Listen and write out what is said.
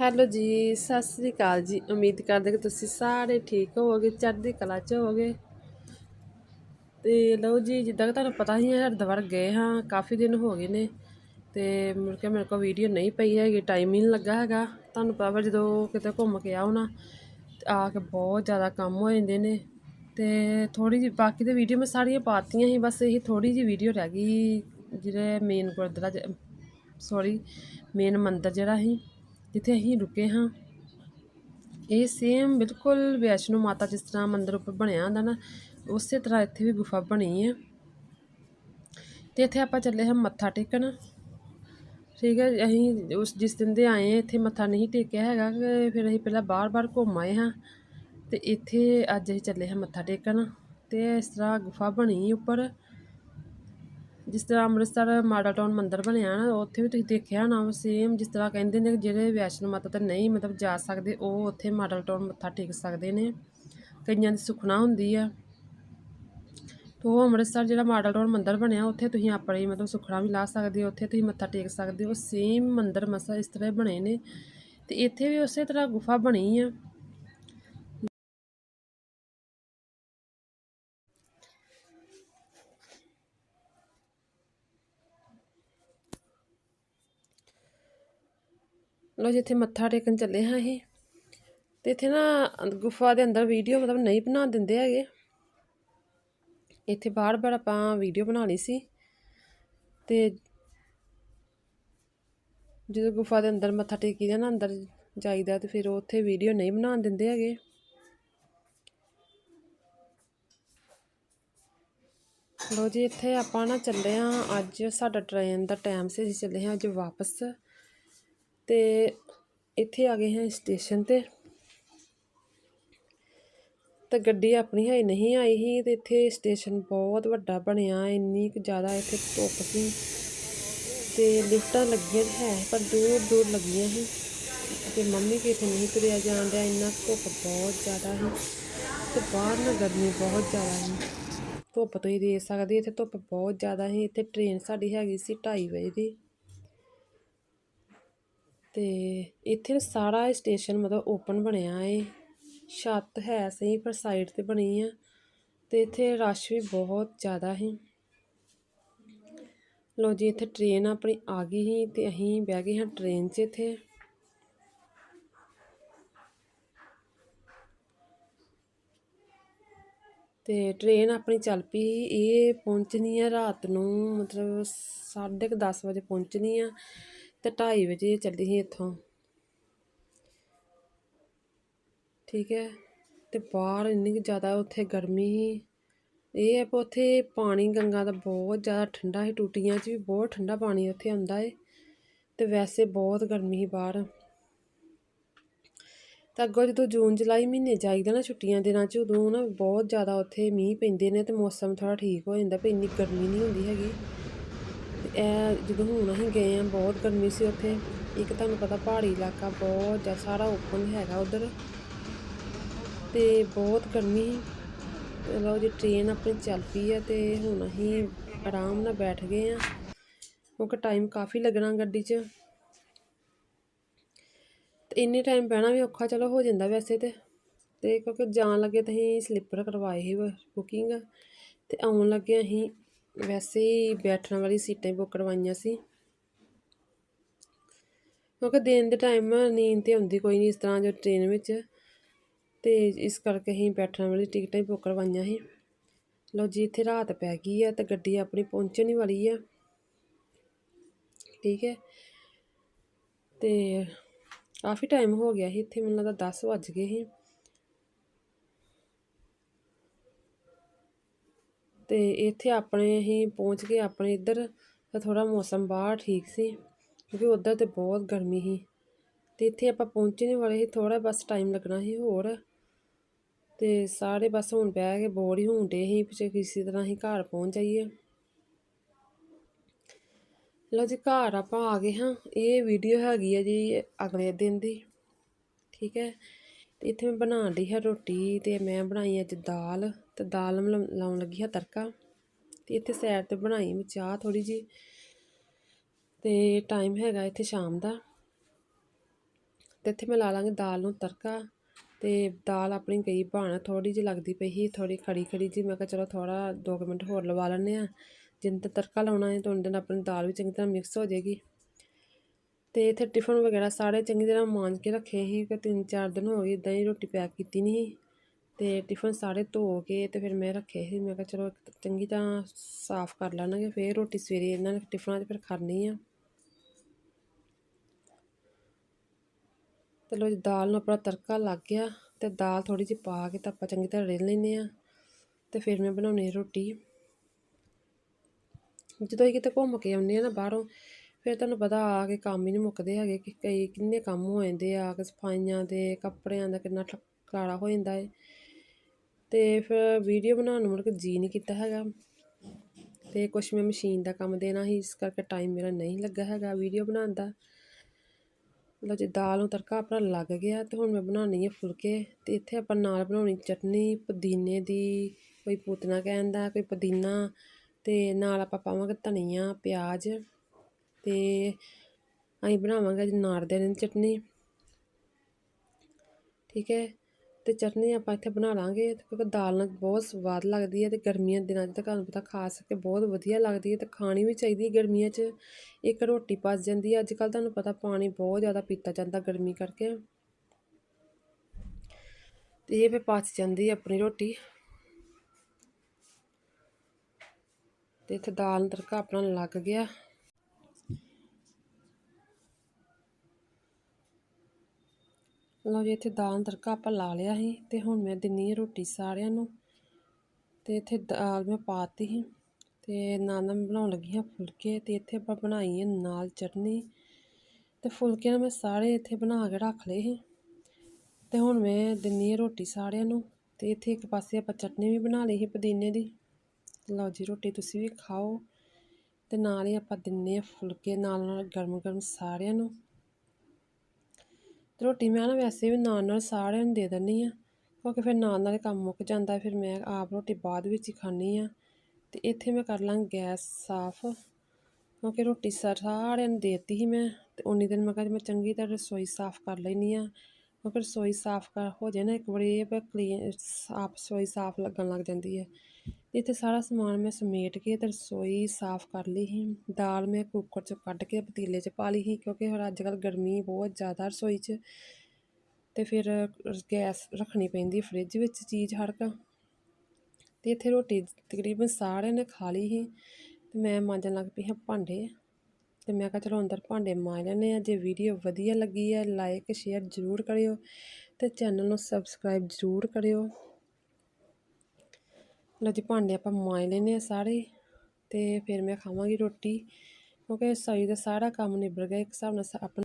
Hello ਜੀ, ਸਤਿ ਸ੍ਰੀ ਅਕਾਲ ਜੀ। ਉਮੀਦ ਕਰਦੇ ਕਿ ਤੁਸੀਂ ਸਾਰੇ ਠੀਕ ਹੋਵੋਗੇ, ਚੜ੍ਹਦੀ ਕਲਾ 'ਚ ਹੋਵੋਗੇ। ਤੇ ਲਓ ਜੀ, ਜਿੱਦਾਂ ਕਿ ਤੁਹਾਨੂੰ ਪਤਾ ਹੀ ਹੈ, ਹਰਿਦੁਆਰ ਗਏ ਹਾਂ, ਕਾਫੀ ਦਿਨ ਹੋ ਗਏ ਨੇ। ਤੇ ਮੁੜ ਕੇ ਮੇਰੇ ਕੋਲ ਵੀਡੀਓ ਨਹੀਂ ਪਈ ਹੈਗੀ, ਟਾਈਮ ਹੀ ਨਹੀਂ ਲੱਗਾ ਹੈਗਾ। ਤੁਹਾਨੂੰ ਪਤਾ ਵਾ ਜਦੋਂ ਕਿਤੇ ਘੁੰਮ ਕੇ ਆਓ ਨਾ ਆ ਕੇ ਬਹੁਤ ਜ਼ਿਆਦਾ ਕੰਮ ਹੋ ਜਾਂਦੇ ਨੇ। ਤੇ ਥੋੜੀ ਜਿਹੀ ਬਾਕੀ ਤੇ ਵੀਡੀਓ ਮੈਂ ਸਾਰੀਆਂ ਪਾਤੀਆਂ ਸੀ, ਬਸ ਇਹੀ ਥੋੜੀ ਜਿਹੀ ਵੀਡੀਓ ਰਹਿ ਗਈ ਜਿਹੜੇ ਮੇਨ ਗੁਰਦੁਆਰਾ ਸੌਰੀ ਮੇਨ ਮੰਦਿਰ ਜਿਹੜਾ ਸੀ। ਜਿੱਥੇ ਅਸੀਂ ਰੁਕੇ ਹਾਂ। ਇਹ ਸੇਮ ਬਿਲਕੁਲ ਵੈਸ਼ਨੋ ਮਾਤਾ ਜਿਸ ਤਰ੍ਹਾਂ ਮੰਦਰ ਉੱਪਰ ਬਣਿਆ ਹੁੰਦਾ ਨਾ, ਉਸੇ ਤਰ੍ਹਾਂ ਇੱਥੇ ਵੀ ਗੁਫਾ ਬਣੀ ਹੈ। ਤੇ ਇੱਥੇ ਆਪਾਂ ਚੱਲੇ ਹਾਂ ਮੱਥਾ ਟੇਕਣ। ਠੀਕ ਹੈ, ਅਸੀਂ ਉਸ ਜਿਸ ਦਿਨ ਦੇ ਆਏ ਹਾਂ, ਇੱਥੇ ਮੱਥਾ ਨਹੀਂ ਟੇਕਿਆ ਹੈਗਾ ਕਿ ਫਿਰ ਅਸੀਂ ਪਹਿਲਾਂ ਬਾਰ-ਬਾਰ ਘੁੰਮ ਆਏ ਹਾਂ। ਤੇ ਇੱਥੇ ਅੱਜ ਅਸੀਂ ਚੱਲੇ ਹਾਂ ਮੱਥਾ ਟੇਕਣ। ਤੇ ਇਸ ਤਰ੍ਹਾਂ ਗੁਫਾ ਬਣੀ ਉੱਪਰ। ਜਿਸ ਤਰ੍ਹਾਂ ਅੰਮ੍ਰਿਤਸਰ ਮਾਡਲ ਟਾਊਨ ਮੰਦਿਰ ਬਣਿਆ ਨਾ, ਉੱਥੇ ਵੀ ਤੁਸੀਂ ਦੇਖਿਆ ਨਾ ਸੇਮ ਜਿਸ ਤਰ੍ਹਾਂ ਕਹਿੰਦੇ ਨੇ ਜਿਹੜੇ ਵੈਸ਼ਨੋ ਮਾਤਾ ਤੇ ਨਹੀਂ ਮਤਲਬ ਜਾ ਸਕਦੇ, ਉਹ ਉੱਥੇ ਮਾਡਲ ਟਾਊਨ ਮੱਥਾ ਟੇਕ ਸਕਦੇ ਨੇ। ਕਈਆਂ ਦੀ ਸੁਖਣਾ ਹੁੰਦੀ ਆ। ਉਹ ਅੰਮ੍ਰਿਤਸਰ ਜਿਹੜਾ ਮਾਡਲ ਟਾਊਨ ਮੰਦਿਰ ਬਣਿਆ, ਉੱਥੇ ਤੁਸੀਂ ਆਪਣੀ ਮਤਲਬ ਸੁਖਣਾ ਵੀ ਲਾ ਸਕਦੇ ਹੋ, ਉੱਥੇ ਤੁਸੀਂ ਮੱਥਾ ਟੇਕ ਸਕਦੇ ਹੋ। ਸੇਮ ਮੰਦਿਰ ਮਸਾ ਇਸ ਤਰ੍ਹਾਂ ਬਣੇ ਨੇ। ਤੇ ਇੱਥੇ ਵੀ ਉਸੇ ਤਰ੍ਹਾਂ ਗੁਫਾ ਬਣੀ ਆ। ਲੋ ਜਿੱਥੇ ਮੱਥਾ ਟੇਕਣ ਚੱਲੇ ਹਾਂ ਇਹ ਤੇ ਇੱਥੇ ਨਾ ਗੁਫਾ ਦੇ ਅੰਦਰ ਵੀਡੀਓ ਮਤਲਬ ਨਹੀਂ ਬਣਾ ਦਿੰਦੇ ਹੈਗੇ। ਇੱਥੇ ਬਾਹਰ ਬਾਹਰ ਆਪਾਂ ਵੀਡੀਓ ਬਣਾ ਸੀ। ਤੇ ਜਦੋਂ ਗੁਫਾ ਦੇ ਅੰਦਰ ਮੱਥਾ ਟੇਕੀਦਾ ਨਾ ਅੰਦਰ ਜਾਈਦਾ ਤੇ ਫਿਰ ਉੱਥੇ ਵੀਡੀਓ ਨਹੀਂ ਬਣਾਉਣ ਦਿੰਦੇ ਹੈਗੇ। ਲੋ ਜੀ, ਇੱਥੇ ਆਪਾਂ ਨਾ ਚੱਲੇ ਆ ਅੱਜ ਸਾਡਾ ਟ੍ਰੇਨ ਦਾ ਟਾਈਮ ਸੀ, ਅਸੀਂ ਚੱਲੇ ਹਾਂ ਅੱਜ ਵਾਪਸ। ਤੇ ਇੱਥੇ ਆ ਗਏ ਹਾਂ ਸਟੇਸ਼ਨ ਤੇ। ਤਾਂ ਗੱਡੀ ਆਪਣੀ ਹੈ ਨਹੀਂ ਆਈ ਸੀ ਤੇ ਇੱਥੇ ਸਟੇਸ਼ਨ ਬਹੁਤ ਵੱਡਾ ਬਣਿਆ, ਇੰਨੀ ਕੁ ਜ਼ਿਆਦਾ ਇੱਥੇ ਧੁੱਪ ਸੀ। ਤੇ ਲਿਫਟਾਂ ਲੱਗੀਆਂ ਹੈ, ਪਰ ਦੂਰ ਦੂਰ ਲੱਗੀਆਂ ਸੀ। ਤੇ ਮੰਮੀ ਕੇ ਇੱਥੇ ਨਹੀਂ ਤੁਰਿਆ ਜਾਣ ਡਿਆ, ਇੰਨਾ ਧੁੱਪ ਬਹੁਤ ਜ਼ਿਆਦਾ ਸੀ। ਤੇ ਬਾਹਰ ਨਾ ਗਰਮੀ ਬਹੁਤ ਜ਼ਿਆਦਾ ਸੀ। ਧੁੱਪ ਤੋਂ ਹੀ ਦੇ ਸਕਦੇ, ਇੱਥੇ ਧੁੱਪ ਬਹੁਤ ਜ਼ਿਆਦਾ ਸੀ। ਇੱਥੇ ਟ੍ਰੇਨ ਸਾਡੀ ਹੈਗੀ ਸੀ 2:30 ਵਜੇ ਦੀ। ਤੇ ਇੱਥੇ ਸਾਰਾ ਸਟੇਸ਼ਨ ਮਤਲਬ ਓਪਨ ਬਣਿਆ ਏ। ਛੱਤ ਹੈ ਸਹੀ, ਪਰ ਸਾਈਡ ਤੇ ਬਣੀ ਆ ਤੇ ਇੱਥੇ ਰਸ਼ ਵੀ ਬਹੁਤ ਜ਼ਿਆਦਾ ਹੈ ਲੋ ਜੀ, ਇੱਥੇ ਟ੍ਰੇਨ ਆਪਣੀ ਆ ਗਈ ਸੀ ਤੇ ਅਸੀਂ ਬਹਿ ਗਏ ਹਾਂ ਟ੍ਰੇਨ 'ਚ ਇੱਥੇ। ਤੇ ਟ੍ਰੇਨ ਆਪਣੀ ਚੱਲ ਪਈ ਇਹ ਪਹੁੰਚਣੀ ਆ ਰਾਤ ਨੂੰ ਮਤਲਬ 10:30 ਵਜੇ ਪਹੁੰਚਣੀ ਆ। ਤੇ 2:30 ਵਜੇ ਚੱਲੀ ਸੀ ਇੱਥੋਂ। ਠੀਕ ਹੈ? ਤੇ ਬਾਹਰ ਇੰਨੀ ਕਿ ਜ਼ਿਆਦਾ ਉੱਥੇ ਗਰਮੀ ਸੀ। ਇਹ ਹੈ ਕਿ ਉੱਥੇ ਪਾਣੀ ਗੰਗਾ ਦਾ ਬਹੁਤ ਜ਼ਿਆਦਾ ਠੰਡਾ ਸੀ, ਟੂਟੀਆਂ 'ਚ ਵੀ ਬਹੁਤ ਠੰਡਾ ਪਾਣੀ ਉੱਥੇ ਆਉਂਦਾ ਏ। ਤੇ ਵੈਸੇ ਬਹੁਤ ਗਰਮੀ ਸੀ ਬਾਹਰ। ਤਾਂ ਅੱਗੋਂ ਜਦੋਂ ਜੂਨ, ਜੁਲਾਈ ਮਹੀਨੇ ਜਾਈਦਾ ਨਾ ਛੁੱਟੀਆਂ ਦਿਨਾਂ 'ਚ, ਉਦੋਂ ਨਾ ਬਹੁਤ ਜ਼ਿਆਦਾ ਉੱਥੇ ਮੀਂਹ ਪੈਂਦੇ ਨੇ ਤੇ ਮੌਸਮ ਥੋੜਾ ਠੀਕ ਹੋ ਜਾਂਦਾ ਵੀ ਇੰਨੀ ਗਰਮੀ ਨਹੀਂ ਹੁੰਦੀ ਹੈਗੀ। ਇਹ ਜਦੋਂ ਹੁਣ ਅਸੀਂ ਗਏ ਆ ਬਹੁਤ ਗਰਮੀ ਸੀ ਉੱਥੇ। ਇੱਕ ਤੁਹਾਨੂੰ ਪਤਾ ਪਹਾੜੀ ਇਲਾਕਾ ਬਹੁਤ ਜ਼ਿਆਦਾ ਸਾਰਾ ਓਪਨ ਹੈਗਾ ਉਧਰ। ਤੇ ਬਹੁਤ ਗਰਮੀ ਸੀ। ਲਓ ਜੀ ਟ੍ਰੇਨ ਆਪਣੀ ਚੱਲ ਪਈ ਹੈ ਤੇ ਹੁਣ ਅਸੀਂ ਆਰਾਮ ਨਾਲ ਬੈਠ ਗਏ ਆ ਕਿਉਂਕਿ ਟਾਈਮ ਕਾਫੀ ਲੱਗਣਾ ਗੱਡੀ 'ਚ। ਤੇ ਇੰਨੇ ਟਾਈਮ ਬਹਿਣਾ ਵੀ ਔਖਾ ਚਲੋ ਹੋ ਜਾਂਦਾ ਵੈਸੇ ਤੇ। ਤੇ ਕਿਉਂਕਿ ਜਾਣ ਲੱਗੇ ਤਾਂ ਅਸੀਂ ਸਲੀਪਰ ਕਰਵਾਏ ਸੀ ਬੁਕਿੰਗ ਤੇ ਆਉਣ ਲੱਗੇ ਅਸੀਂ ਵੈਸੇ ਹੀ ਬੈਠਣ ਵਾਲੀ ਸੀਟਾਂ ਬੁੱਕ ਕਰਵਾਈਆਂ ਸੀ। ਕਿਉਂਕਿ ਦਿਨ ਦੇ ਟਾਈਮ ਨੀਂਦ ਤੇ ਆਉਂਦੀ ਕੋਈ ਨਹੀਂ ਇਸ ਤਰ੍ਹਾਂ ਜੋ ਟ੍ਰੇਨ ਵਿੱਚ। ਤੇ ਇਸ ਕਰਕੇ ਅਸੀਂ ਬੈਠਣ ਵਾਲੀ ਟਿਕਟਾਂ ਹੀ ਬੁੱਕ ਕਰਵਾਈਆਂ ਸੀ। ਲਓ ਜੀ, ਇੱਥੇ ਰਾਤ ਪੈ ਗਈ ਆ ਤੇ ਗੱਡੀ ਆਪਣੀ ਪਹੁੰਚਣ ਹੀ ਵਾਲੀ ਆ। ਠੀਕ ਹੈ। ਤੇ ਕਾਫੀ ਟਾਈਮ ਹੋ ਗਿਆ ਸੀ ਇੱਥੇ, ਮੈਨੂੰ ਲੱਗਦਾ 10 ਵੱਜ ਗਏ ਸੀ। ਅਤੇ ਇੱਥੇ ਆਪਣੇ ਹੀ ਪਹੁੰਚ ਕੇ ਆਪਣੇ ਇੱਧਰ ਤਾਂ ਥੋੜ੍ਹਾ ਮੌਸਮ ਬਾਹਰ ਠੀਕ ਸੀ, ਕਿਉਂਕਿ ਉੱਧਰ ਤਾਂ ਬਹੁਤ ਗਰਮੀ ਸੀ। ਅਤੇ ਇੱਥੇ ਆਪਾਂ ਪਹੁੰਚਣ ਵਾਲੇ ਸੀ, ਥੋੜ੍ਹਾ ਬਸ ਟਾਈਮ ਲੱਗਣਾ ਸੀ ਹੋਰ। ਅਤੇ ਸਾਰੇ ਬਸ ਹੁਣ ਬਹਿ ਕੇ ਬੋਰ ਹੀ ਹੁੰਦੇ ਸੀ, ਪਿਛੇ ਕਿਸੇ ਤਰ੍ਹਾਂ ਅਸੀਂ ਘਰ ਪਹੁੰਚ ਜਾਈਏ। ਲਓ ਜੀ, ਘਰ ਆਪਾਂ ਆ ਗਏ ਹਾਂ। ਇਹ ਵੀਡੀਓ ਹੈਗੀ ਹੈ ਜੀ ਅਗਲੇ ਦਿਨ ਦੀ, ਠੀਕ ਹੈ। ਤੇ ਇੱਥੇ ਮੈਂ ਬਣਾਉਣ ਦੀ ਹੈ ਰੋਟੀ ਤੇ ਮੈਂ ਬਣਾਈ ਅੱਜ ਦਾਲ। ਤੇ ਦਾਲ ਲਾਉਣ ਲੱਗੀ ਹਾਂ ਤੜਕਾ ਤੇ ਇੱਥੇ ਸਾਈਡ ਤੇ ਬਣਾਈ ਮੈਂ ਚਾਹ ਥੋੜੀ ਜੀ ਤੇ ਟਾਈਮ ਹੈਗਾ ਇੱਥੇ ਸ਼ਾਮ ਦਾ ਤੇ ਇੱਥੇ ਮੈਂ ਲਾ ਲਾਂਗੀ ਦਾਲ ਨੂੰ ਤੜਕਾ ਤੇ ਦਾਲ ਆਪਣੀ ਗਈ ਬਣ ਥੋੜੀ ਜਿਹੀ ਲੱਗਦੀ ਪਈ ਸੀ ਥੋੜੀ ਖੜੀ ਖੜੀ ਜੀ ਮੈਂ ਕਿਹਾ ਚਲੋ ਥੋੜਾ 2 ਮਿੰਟ ਹੋਰ ਲਵਾ ਲੈਂਦੇ ਆ ਜਿੰਨ ਤੱਕ ਤੜਕਾ ਲਾਉਣਾ ਹੈ ਤਾਂ ਉਹਨਾਂ ਦਿਨ ਆਪਣੀ ਦਾਲ ਵੀ ਚੰਗੀ ਤਰ੍ਹਾਂ ਮਿਕਸ ਹੋ ਜਾਏਗੀ। ਤੇ ਇੱਥੇ ਟਿਫਨ ਵਗੈਰਾ ਸਾਰੇ ਚੰਗੀ ਤਰ੍ਹਾਂ ਮਾਂਜ ਕੇ ਰੱਖੇ ਸੀ, ਕਿ ਤਿੰਨ ਚਾਰ ਦਿਨ ਹੋ ਗਏ ਇਦਾਂ ਹੀ ਰੋਟੀ ਪੈਕ ਕੀਤੀ ਨਹੀਂ ਅਤੇ ਟਿਫਨ ਸਾਰੇ ਧੋ ਕੇ ਅਤੇ ਫਿਰ ਮੈਂ ਰੱਖੇ ਸੀ। ਮੈਂ ਕਿਹਾ ਚਲੋ ਚੰਗੀ ਤਰ੍ਹਾਂ ਸਾਫ਼ ਕਰ ਲੈਣਗੇ, ਫਿਰ ਰੋਟੀ ਸਵੇਰੇ ਇਹਨਾਂ ਨੇ ਟਿਫਨਾਂ 'ਚ ਫਿਰ ਖਾਣੀ ਆ। ਤੇ ਲੋ ਜੀ, ਦਾਲ ਨੂੰ ਆਪਣਾ ਤੜਕਾ ਲੱਗ ਗਿਆ ਤੇ ਦਾਲ ਥੋੜੀ ਜਿਹੀ ਪਾ ਕੇ ਤਾਂ ਆਪਾਂ ਚੰਗੀ ਤਰ੍ਹਾਂ ਰਿੰਨ ਲੈਨੇ ਆ ਤੇ ਫਿਰ ਮੈਂ ਬਣਾਉਣੀ ਰੋਟੀ। ਜਦੋਂ ਅਸੀਂ ਕਿਤੇ ਘੁੰਮ ਕੇ ਆਉਂਦੇ ਆ ਨਾ ਬਾਹਰੋਂ, ਫਿਰ ਤੁਹਾਨੂੰ ਪਤਾ ਆ ਕੇ ਕੰਮ ਹੀ ਨਹੀਂ ਮੁੱਕਦੇ ਹੈਗੇ ਕਿ ਕਈ ਕਿੰਨੇ ਕੰਮ ਹੋ ਜਾਂਦੇ ਆ, ਕਿ ਸਫਾਈਆਂ ਦੇ, ਕੱਪੜਿਆਂ ਦਾ ਕਿੰਨਾ ਖਲਾਰਾ ਹੋ ਜਾਂਦਾ ਹੈ ਅਤੇ ਫਿਰ ਵੀਡੀਓ ਬਣਾਉਣ ਨੂੰ ਮੁੜ ਕੇ ਜੀਅ ਨਹੀਂ ਕੀਤਾ ਹੈਗਾ। ਅਤੇ ਕੁਛ ਮੈਂ ਮਸ਼ੀਨ ਦਾ ਕੰਮ ਦੇਣਾ ਸੀ, ਇਸ ਕਰਕੇ ਟਾਈਮ ਮੇਰਾ ਨਹੀਂ ਲੱਗਾ ਹੈਗਾ ਵੀਡੀਓ ਬਣਾਉਣ ਦਾ। ਮਤਲਬ ਜੇ, ਦਾਲ ਨੂੰ ਤੜਕਾ ਆਪਣਾ ਲੱਗ ਗਿਆ ਤੇ ਹੁਣ ਮੈਂ ਬਣਾਉਣੀ ਹੈ ਫੁਲਕੇ ਤੇ ਇੱਥੇ ਆਪਾਂ ਨਾਲ ਬਣਾਉਣੀ ਚਟਨੀ, ਪੁਦੀਨੇ ਦੀ ਕੋਈ ਪੁਦੀਨਾ ਕਹਿੰਦਾ ਕੋਈ ਪੁਦੀਨਾ ਤੇ ਨਾਲ ਆਪਾਂ ਪਾਵਾਂਗੇ ਧਨੀਆ, ਪਿਆਜ਼ ਤੇ ਅਸੀਂ ਬਣਾਵਾਂਗੇ ਅੱਜ ਨਾਰਦਾਨੇ ਦੀ ਚਟਨੀ। ਠੀਕ ਹੈ? ਅਤੇ ਚਟਨੀ ਆਪਾਂ ਇੱਥੇ ਬਣਾ ਲਾਂਗੇ ਕਿਉਂਕਿ ਦਾਲ ਨਾਲ ਬਹੁਤ ਸਵਾਦ ਲੱਗਦੀ ਹੈ ਅਤੇ ਗਰਮੀਆਂ ਦੇ ਦਿਨਾਂ 'ਚ ਤਾਂ ਤੁਹਾਨੂੰ ਪਤਾ ਖਾ ਸਕੇ ਬਹੁਤ ਵਧੀਆ ਲੱਗਦੀ ਹੈ ਅਤੇ ਖਾਣੀ ਵੀ ਚਾਹੀਦੀ ਗਰਮੀਆਂ 'ਚ। ਇੱਕ ਰੋਟੀ ਪਚ ਜਾਂਦੀ ਹੈ ਅੱਜ ਕੱਲ੍ਹ ਤੁਹਾਨੂੰ ਪਤਾ ਪਾਣੀ ਬਹੁਤ ਜ਼ਿਆਦਾ ਪੀਤਾ ਜਾਂਦਾ ਗਰਮੀ ਕਰਕੇ। ਤੇ ਇਹ ਵੀ ਪਚ ਜਾਂਦੀ ਹੈ ਆਪਣੀ ਰੋਟੀ। ਤੇ ਇੱਥੇ ਦਾਲ ਨੂੰ ਤੜਕਾ ਆਪਣਾ ਲੱਗ ਗਿਆ। ਲਓ ਜੀ, ਇੱਥੇ ਦਾਲ ਤੜਕਾ ਆਪਾਂ ਲਾ ਲਿਆ ਸੀ ਤੇ ਹੁਣ ਮੈਂ ਦਿੰਨੀ ਹਾਂ ਰੋਟੀ ਸਾਰਿਆਂ ਨੂੰ। ਤੇ ਇੱਥੇ ਦਾਲ ਮੈਂ ਪਾਤੀ ਸੀ ਤੇ ਨਾਲ ਨਾਲ ਮੈਂ ਬਣਾਉਣ ਲੱਗੀ ਹਾਂ ਫੁਲਕੇ ਤੇ ਇੱਥੇ ਆਪਾਂ ਬਣਾਈ ਹੈ ਨਾਲ ਚਟਨੀ। ਤੇ ਫੁਲਕਿਆਂ ਮੈਂ ਸਾਰੇ ਇੱਥੇ ਬਣਾ ਕੇ ਰੱਖ ਲਏ ਸੀ। ਤੇ ਹੁਣ ਮੈਂ ਦਿੰਨੀ ਹਾਂ ਰੋਟੀ ਸਾਰਿਆਂ ਨੂੰ ਤੇ ਇੱਥੇ ਇੱਕ ਪਾਸੇ ਆਪਾਂ ਚਟਨੀ ਵੀ ਬਣਾ ਲਈ ਸੀ ਪੁਦੀਨੇ ਦੀ। ਲਓ ਜੀ, ਰੋਟੀ ਤੁਸੀਂ ਵੀ ਖਾਓ। ਤੇ ਨਾਲ ਹੀ ਆਪਾਂ ਦਿੰਨੇ ਆ ਫੁਲਕੇ ਨਾਲ ਨਾਲ ਗਰਮ ਗਰਮ ਸਾਰਿਆਂ ਨੂੰ। ਤੇ ਰੋਟੀ ਮੈਂ ਨਾ ਵੈਸੇ ਵੀ ਨਾਲ ਨਾਲ ਸਾਰਿਆਂ ਨੂੰ ਦੇ ਦਿੰਦੀ ਆ ਕਿਉਂਕਿ ਫਿਰ ਨਾਲ ਨਾਲ ਕੰਮ ਮੁੱਕ ਜਾਂਦਾ, ਫਿਰ ਮੈਂ ਆਪ ਰੋਟੀ ਬਾਅਦ ਵਿੱਚ ਹੀ ਖਾਣੀ ਆ ਤੇ ਇੱਥੇ ਮੈਂ ਕਰ ਲਾਂ ਗੈਸ ਸਾਫ਼। ਕਿਉਂਕਿ ਰੋਟੀ ਸਾਰਿਆਂ ਨੂੰ ਦੇਤੀ ਸੀ ਮੈਂ ਤੇ ਉਨੀ ਦਿਨ ਮੈਂ ਕਿਹਾ ਮੈਂ ਚੰਗੀ ਤਰ੍ਹਾਂ ਰਸੋਈ ਸਾਫ਼ ਕਰ ਲੈਣੀ ਆ ਕਿਉਂਕਿ ਰਸੋਈ ਸਾਫ਼ ਕਰ, ਹੋ ਜਾਏ ਨਾ ਇੱਕ ਵਾਰੀ ਇਹ ਕਲੀਨ ਆਪ ਰਸੋਈ ਸਾਫ਼ ਲੱਗਣ ਲੱਗ ਜਾਂਦੀ ਹੈ। ਇੱਥੇ ਸਾਰਾ ਸਮਾਨ ਮੈਂ ਸਮੇਟ ਕੇ ਤੇ ਰਸੋਈ ਸਾਫ਼ ਕਰ ਲਈ ਸੀ। ਦਾਲ ਮੈਂ ਕੁੱਕਰ 'ਚ ਕੱਢ ਕੇ ਪਤੀਲੇ 'ਚ ਪਾ ਲਈ ਸੀ ਕਿਉਂਕਿ ਹੁਣ ਅੱਜ ਕੱਲ੍ਹ ਗਰਮੀ ਬਹੁਤ ਜ਼ਿਆਦਾ ਰਸੋਈ 'ਚ। ਤੇ ਫਿਰ ਗੈਸ ਰੱਖਣੀ ਪੈਂਦੀ ਫ੍ਰਿਜ ਵਿੱਚ ਚੀਜ਼ ਹੜਕ ਤੇ ਇੱਥੇ ਰੋਟੀ ਤਕਰੀਬਨ ਸਾਰਿਆਂ ਨੇ ਖਾ ਲਈ ਸੀ। ਤੇ ਮੈਂ ਮਾਂਜਣ ਲੱਗ ਪਈ ਹਾਂ ਭਾਂਡੇ। ਤੇ ਮੈਂ ਕਿਹਾ ਚਲੋ ਅੰਦਰ ਭਾਂਡੇ ਮਾਂਜ ਲੈਂਦੇ ਆ ਜੇ ਵੀਡੀਓ ਵਧੀਆ ਲੱਗੀ ਹੈ ਲਾਈਕ ਸ਼ੇਅਰ ਜ਼ਰੂਰ ਕਰਿਓ ਤੇ ਚੈਨਲ ਨੂੰ ਸਬਸਕ੍ਰਾਈਬ ਜ਼ਰੂਰ ਕਰਿਓ। ਲਓ ਜੀ ਭਾਂਡੇ ਆਪਾਂ ਮਾਂਜ ਲੈਨੇ ਆ ਸਾਰੇ ਤੇ ਫਿਰ ਮੈਂ ਖਾਵਾਂਗੀ ਰੋਟੀ ਕਿਉਂਕਿ ਸਹੀ ਦਾ ਸਾਰਾ ਕੰਮ ਨਿਬੜ ਗਿਆ, ਇੱਕ ਹਿਸਾਬ ਨਾਲ ਆਪਣਾ